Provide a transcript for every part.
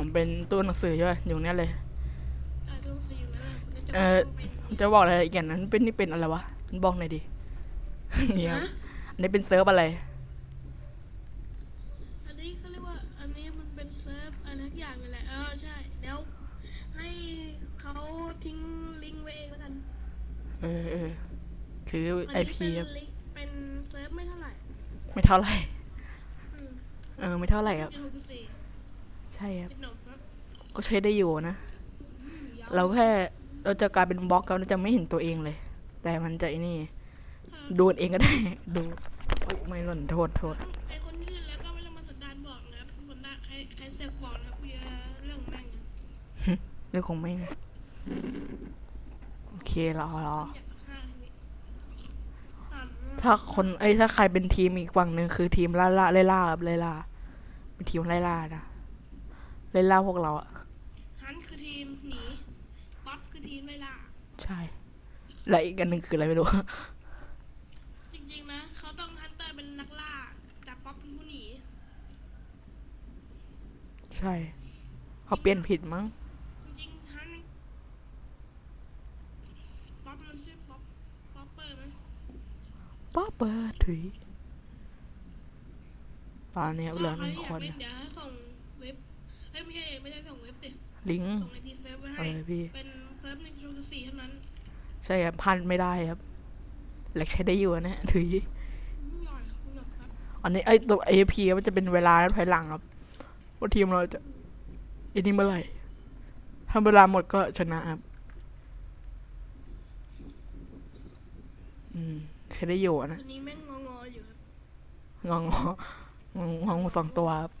ผมเป็นตู้หนังสือใช่ป่ะอยู่เนี้ยเลย อ่าตรงสีอยู่นั่นแหละมันจะเอ่อเป็นผมจะบอกอะไรอีกอย่างนั้นเป็นนี่เป็นอะไรวะมันบอกหน่อยดิ เนี่ยครับอันนี้เป็นเซิร์ฟอะไร อันนี้เขาเรียกว่า อันนี้มันเป็นเซิร์ฟอะไรทุกอย่างนั่นแหละ เออใช่ เดี๋ยวให้เขาทิ้งลิงก์ไว้เองแล้วกันเออเออคือไออันนี้พีเป็นลิงก์เป็นเซิร์ฟไม่เท่าไหร่ไม่เท่าไหร่ อืมเออ ไม่เท่าไหร่ครับเป็นหกสี่ใช่ครับเป็นหนมครับก็ใช้ได้อยู่นะอืมยาวเราแค่เราจะกลายเป็นบล็อกเราจะไม่เห็นตัวเองเลย แต่มันจะไอ้นี่ดูเองก็ได้ ดูโอ๊ยไม่หล่นโทษโทษไอคนยื่นแล้วก็ไม่ต้องมาสันดานบอกนะครับสันดานใครใครเสกบอกนะครับเรื่องเรื่องของแม่งนะเรื่องของแม่งโอเครอรออยากฆ่าทีนี้อ่านถ้าคนเอ้ยถ้าใครเป็นทีมอีกฝั่งหนึ่งคือทีมล่าล่าไล่ล่าครับไล่ล่าเป็นทีมไล่ล่านะ ไล่ล่าพวกเราอะฮันคือทีมหนีป๊อปคือทีมไล่ล่าใช่และอีกอันหนึ่งคืออะไรไม่รู้ จริงๆนะเขาต้องฮันเตอร์เป็นนักล่าแต่ป๊อปเป็นผู้หนีใช่เขาเปลี่ยนผิดมั้งจริงๆฮันป๊อปมันชื่อป๊อปป๊อปเปอร์มั้ยป้าเปิดถุยตอนนี้เหลือหนึ่งใรคนอยากเล่เดี๋ยว ลิงก์ส่งไอพีเซิร์ฟไว้เอให้อพี่ เป็นเซิร์ฟหนึ่งจุดสี่เท่านั้นใช่ครับพันไม่ได้ครับแหลกใช้ได้อยู่นะถุยไม่หย่อนคุณหยอดครับอันนี้ไอ้ตัว AP มันจะเป็นเวลาถอยหลังครับ ว่าทีมเราจะอันนี้เมื่อไหร่ ถ้าเวลาหมดก็ชนะครับ อืมใช้ได้อยู่อะตันะวนี้แม่งงองอๆอยู่ครับ งองงองงองสองตัวครับ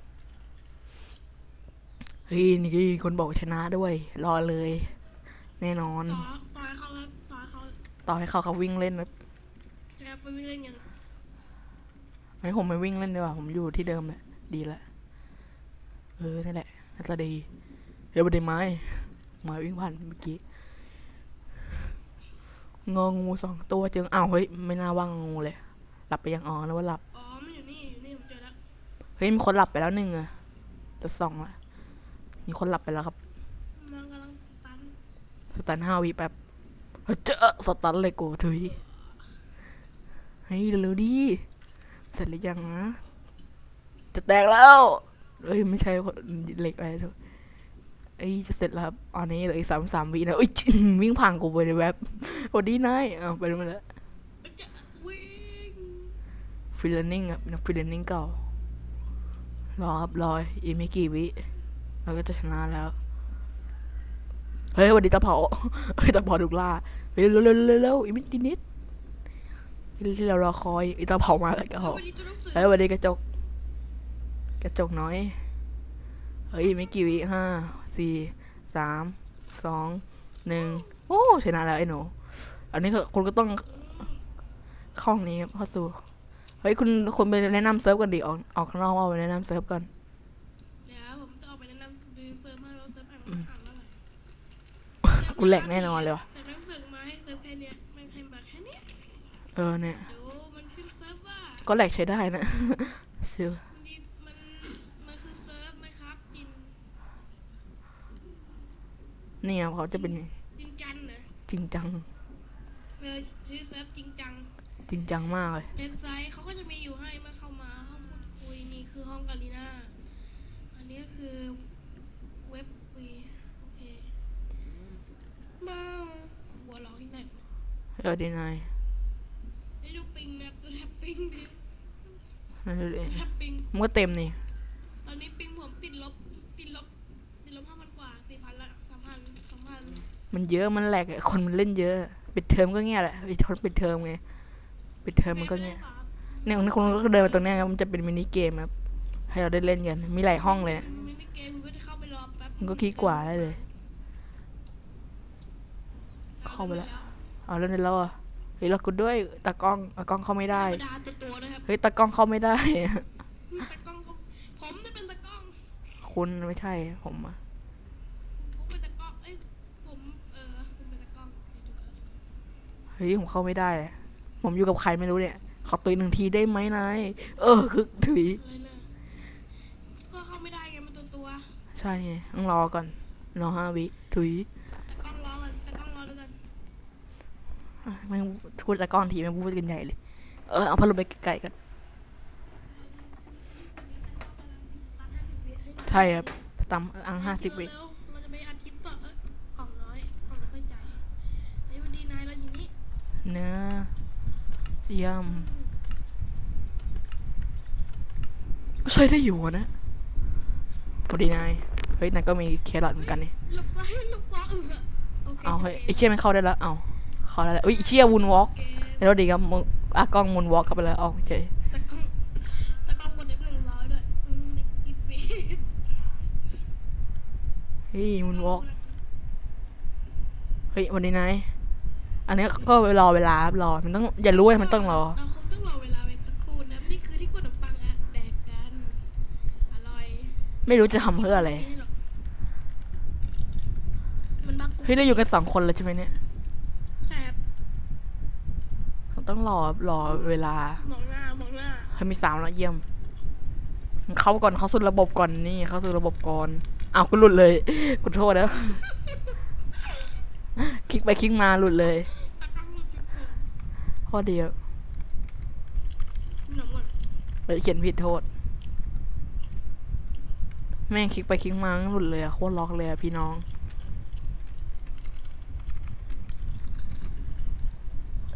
เฮ้ยนี่คนบอกชนะด้วย รอเลย แน่นอน ต่อต่อให้เขาครับต่อให้เขาต่อให้เขาเขาวิ่งเล่นนะจะไปวิ่งเล่นกันไม่ผมไม่วิ่งเล่นดีกว่าผมอยู่ที่เดิมแหละดีละเออนั่นแหละน่าจะดีเฮ้ยบันไดไม้ไม้วิ่งผ่านเมื่อกี้งองูสองตัวจึงอ้าวเฮ้ยไม่น่าว่างงูเลย หลับไปยังอ๋อนึกว่าหลับอ๋อมันอยู่นี่อยู่นี่ผมเจอแล้วเฮ้ยมีคนหลับไปแล้วหนึ่งอะจะสองละ มีคนหลับไปแล้วครับมันกำลังตันสตันห้าวิแป๊บเฮ้ยเจอสตันเลยกูถุยเฮ้ยเร็วๆดิเสร็จหรือยังนะจะแตกแล้วเอ้ยไม่ใช่คนเหล็กอะไรเถอะเอ้ยจะเสร็จแล้วครับอันนี้เหลืออีกสามสามวินะเอ้ยวิ่งผ่านกูไปในแว็บโอ้ดีนายเอาไปมาแล้วจะวิ่งฟิลนิ่งครับนักฟิลนิ่งเก่ารอครับรออีกไม่กี่วิ เราก็จะชนะแล้ว เฮ้ยวันนี้ตะเผาเฮ้ยตะเผาถูกล่าเฮ้ยเร็วเร็วเร็วเร็วอีกไม่กี่นิดที่เรารอคอยอีตาเผามาแล้วก็วันนี้ตัวหนังสือเฮ้ยวันนี้กระจก กระจกน้อย เฮ้ยไม่กี่วิห้าสี่สามสองหนึ่งโอ้ชนะแล้วไอ้หนูอันนี้ก็คุณก็ต้องเข้าห้องนี้ครับเข้าสู่เฮ้ยคุณคุณไปแนะนำเซิร์ฟกันดิออกออกข้างนอกว่าไปแนะนำเซิร์ฟกัน กูแหลกแน่นอนเลยว่ะแต่หนังสือมาให้เซิร์ฟแค่เนี้ยไม่ให้มาแค่เนี้ยเออเนี่ย เดี๋ยวมันขึ้นเซิร์ฟว่าก็แหลกใช้ได้นะเซิร์ฟมันดีมันมันคือเซิร์ฟไหมครับจินเนี่ยเขาจะเป็นจริงจังเหรอจริงจัง เออชื่อเซิร์ฟจริงจังจริงจังมากเลย เว็บไซต์เขาก็จะมีอยู่ให้เมื่อเข้ามาห้องพูดคุยนี่คือห้องกาลีนาอันนี้ก็คือเว็บ คุยโอเคมาหัวเราะที่ไหนเออดีนายได้ดูปิงนะดูแทบปิงดินั่นดูดิดูแทบปิงมันก็เต็มนี่ตอนนี้ปิงผมติดลบติดลบติดลบห้าพันกว่าสี่พันละสามพันสองพันมันเยอะมันแหลกอะคนมันเล่นเยอะปิดเทอมก็เงี้ยแหละปิดทนปิดเทอมไงปิดเทอมมันก็เงี้ยเนี่ยคนคนก็เดินมาตรงเนี้ยครับมันจะเป็นมินิเกมครับให้เราได้เล่นกันมีหลายห้องเลยนะ มันก็คลิกกว่าได้เลย เข้าไปแล้วเอาเล่นได้แล้วอะเฮ้ยเรากูด้วยตากล้องตากล้องเข้าไม่ได้ ธรรมดาตัวตัวนะครับเฮ้ยตากล้องเข้าไม่ได้ ตากล้องเขาผมได้เป็นตากล้องคุณไม่ใช่ผมอะผมเป็นตากล้องเอ้ยผมเออคุณเป็นตากล้องเดี๋ยวดูก่อนเฮ้ยผมเข้าไม่ได้อะผมอยู่กับใครไม่รู้เนี่ยขอตัวอีกหนึ่งทีได้ไหมนายเออคึกถุย อะไรนะก็เข้าไม่ได้ไงมันตัวตัว ใช่ไงต้องรอก่อนรอห้าวิถุยแต่กล้องรอกันแต่กล้องรอด้วยกันอะแม่งพูดแต่กล้องทีแม่งพูดกันใหญ่เลย เออเอาพัดลมไปไกลๆกันตัดห้าสิบวิให้หน่อยใช่ครับตามอังห้าสิบวิเร็วๆเราจะไปอัดคลิปต่อเอ้ยกล่องน้อยกล่องไม่ค่อยใจไอ้ยวันดีนายเราอยู่นี่เนื้อเยี่ยมก็ใช้ได้อยู่อะนะพอดีนาย เฮ้ยนายก็มีแครอทเหมือนกันนี่หลบไปหลบขวาเออโอเคเอาเฮ้ยจบไอเชี่ยมันเข้าได้แล้วเอาเข้าได้แล้วเอ้ยไอเชี่ยวุนวอล์กเกมแล้วดีครับมึงอะกล้องมุนวอล์กเข้าไปแล้วเอาเฉยแต่กล้องแต่กล้องบนเด็กหนึ่งร้อยด้วยอืมเด็กอีฟีเฮ้ยมุนวอล์กเฮ้ยวันนี้นายอันนี้ก็รอเวลาครับรอมันต้องอย่ารู้ว่ามันต้องรอเราคงต้องรอเวลาไปสักครู่นะนี่คือที่กดขนมปังอะแดกกันอร่อย ไม่รู้จะทำเพื่ออะไรม่หกมัน บักเฮ้ยเราอยู่กันสองคนเลยใช่ไหมเนี่ยใช่ครับต้องรอรอเวลามองหน้ามองหน้าเฮ้ยมีสามแล้วเยี่ยม เข้าก่อนเข้าสู่ระบบก่อนนี่เข้าสู่ระบบก่อนอ้าวกูหลุดเลยกูโทษแล้วคลิกไปคลิกมาหลุดเลยตะกล้องหลุดจุดเกิดข้อเดียวหนมก่อนเฮ้ยเขียนผิดโทษ แม่งคลิกไปคลิกมาหลุดเลยอะโคตรล็อกเลยอะพี่น้อง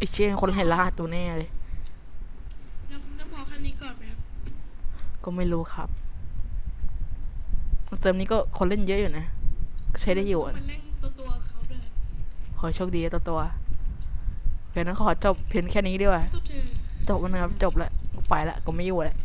อ้เชี่ยคนเห็นรหัสตัวแน่เลย แล้วแล้วพอคันนี้ก่อนไหมครับก็ไม่รู้ครับ เติมนี้ก็คนเล่นเยอะอยู่นะใช้ได้อยู่อะมันเล่นตัวตัวๆเขาด้วยขอให้โชคดีตัวตัวๆโอเคนั้นขอจบเพียงแค่นี้ดีกว่า ตัวเธอ จบแล้วนะครับ จบแล้วกูไปละกูไม่อยู่แล้ว